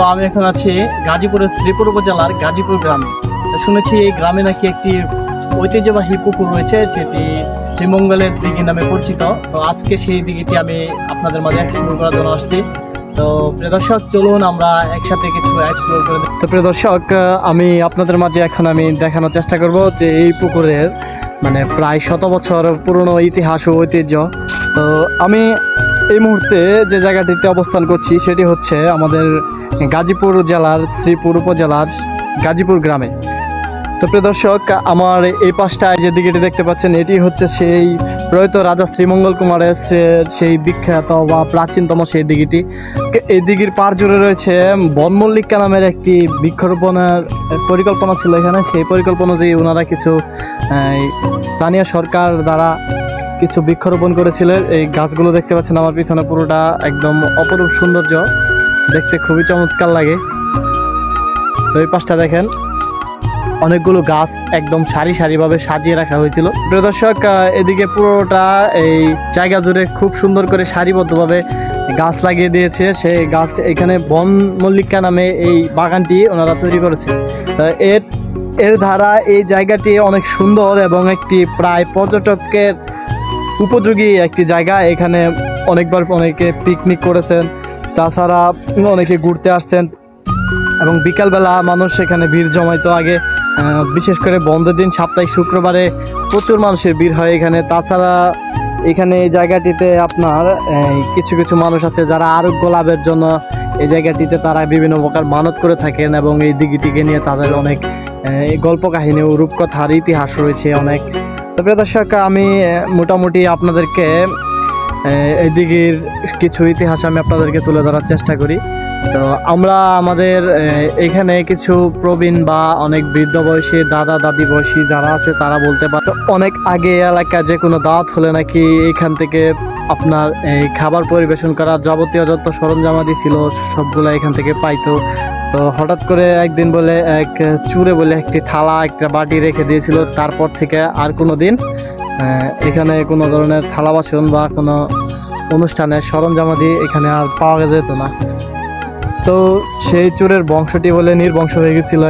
তো আমি এখন আছি গাজীপুরের শ্রীপুর উপজেলার গাজীপুর গ্রামে। তো শুনেছি এই গ্রামে নাকি একটি ঐতিহ্যবাহী পুকুর রয়েছে, সেটি শ্রীমঙ্গলের দিঘি নামে পরিচিত। তো আজকে সেই দিঘিটি আমি আপনাদের মাঝে এক্সপ্লোর করার জন্য আসছি। তো প্রিয় দর্শক, চলুন আমরা একসাথে কিছু এক্সপ্লোর করে। তো প্রিয় দর্শক আমি আপনাদের মাঝে এখন আমি দেখানোর চেষ্টা করব যে এই পুকুরের মানে প্রায় শত বছর পুরনো ইতিহাস ও ঐতিহ্য। তো আমি মুহূর্তে যে জায়গাটিতে অবস্থান করছি সেটি হচ্ছে আমাদের গাজীপুর জেলার শ্রীপুর উপজেলার গাজীপুর গ্রামে। তো প্রিয় দর্শক, আমার এই পাশটায় যে দিঘিটি দেখতে পাচ্ছেন, এটি হচ্ছে সেই প্রয়ত রাজা শ্রীমঙ্গল কুমারের সেই বিখ্যাত বা প্রাচীনতম সেই দিঘিটি। এই দিঘির পার জুড়ে রয়েছে বনমল্লিকা নামের একটি বৃক্ষরোপণের পরিকল্পনা ছিল এখানে। সেই পরিকল্পনা অনুযায়ী ওনারা কিছু স্থানীয় সরকার দ্বারা কিছু বৃক্ষরোপণ করেছিলেন এই গাছগুলো দেখতে পাচ্ছেন আমার পিছনে পুরোটা একদম অপরূপ সৌন্দর্য। দেখতে খুবই চমৎকার লাগে। তো এই পাশটা দেখেন অনেকগুলো গাছ একদম সারি সারিভাবে সাজিয়ে রাখা হয়েছিল। প্রিয় দর্শক এদিকে পুরোটা এই জায়গা জুড়ে খুব সুন্দর করে সারিবদ্ধভাবে গাছ লাগিয়ে দিয়েছে। সেই গাছ এখানে বন মল্লিকা নামে এই বাগানটি ওনারা তৈরি করেছে এর এর ধারা এই জায়গাটি অনেক সুন্দর এবং একটি প্রায় পর্যটকের উপযোগী একটি জায়গা। এখানে অনেকবার অনেকে পিকনিক করেছেন, তাছাড়া অনেকে ঘুরতে আসছেন এবং বিকালবেলা মানুষ এখানে ভিড় জমাইতো আগে। বিশেষ করে বন্ধের দিন সাপ্তাহিক শুক্রবারে প্রচুর মানুষের ভিড় হয় এখানে। তাছাড়া এখানে এই জায়গাটিতে আপনার কিছু কিছু মানুষ আছে যারা আরোগ্য লাভের জন্য এই জায়গাটিতে তারা বিভিন্ন প্রকার মানত করে থাকেন এবং এই দিঘিটিকে নিয়ে তাদের অনেক গল্প কাহিনী ও রূপকথার ইতিহাস রয়েছে অনেক। তো প্রিয় দর্শক, আমি মোটামুটি আপনাদেরকে এই দিঘির কিছু ইতিহাস আমি আপনাদেরকে তুলে ধরার চেষ্টা করি। তো আমরা আমাদের এখানে কিছু প্রবীণ বা অনেক বৃদ্ধ বয়সী দাদা, দাদি বয়সী যারা আছে, তারা বলতে পারে অনেক আগে এলাকা যে কোনো দাওয়াত হলে নাকি এখান থেকে আপনার এই খাবার পরিবেশন করার যাবতীয় যত সরঞ্জামাদি ছিল, সবগুলো এখান থেকে পাইতো। তো হঠাৎ করে একদিন বলে এক চুরে বলে একটি থালা, একটা বাটি রেখে দিয়েছিল। তারপর থেকে আর কোনো দিন এখানে কোনো ধরনের থালা বাসন বা কোনো অনুষ্ঠানের সরঞ্জামাদি এখানে আর পাওয়া যেত না। তো সেই চোরের বংশটি বলে নির্বংশ হয়ে গেছিল।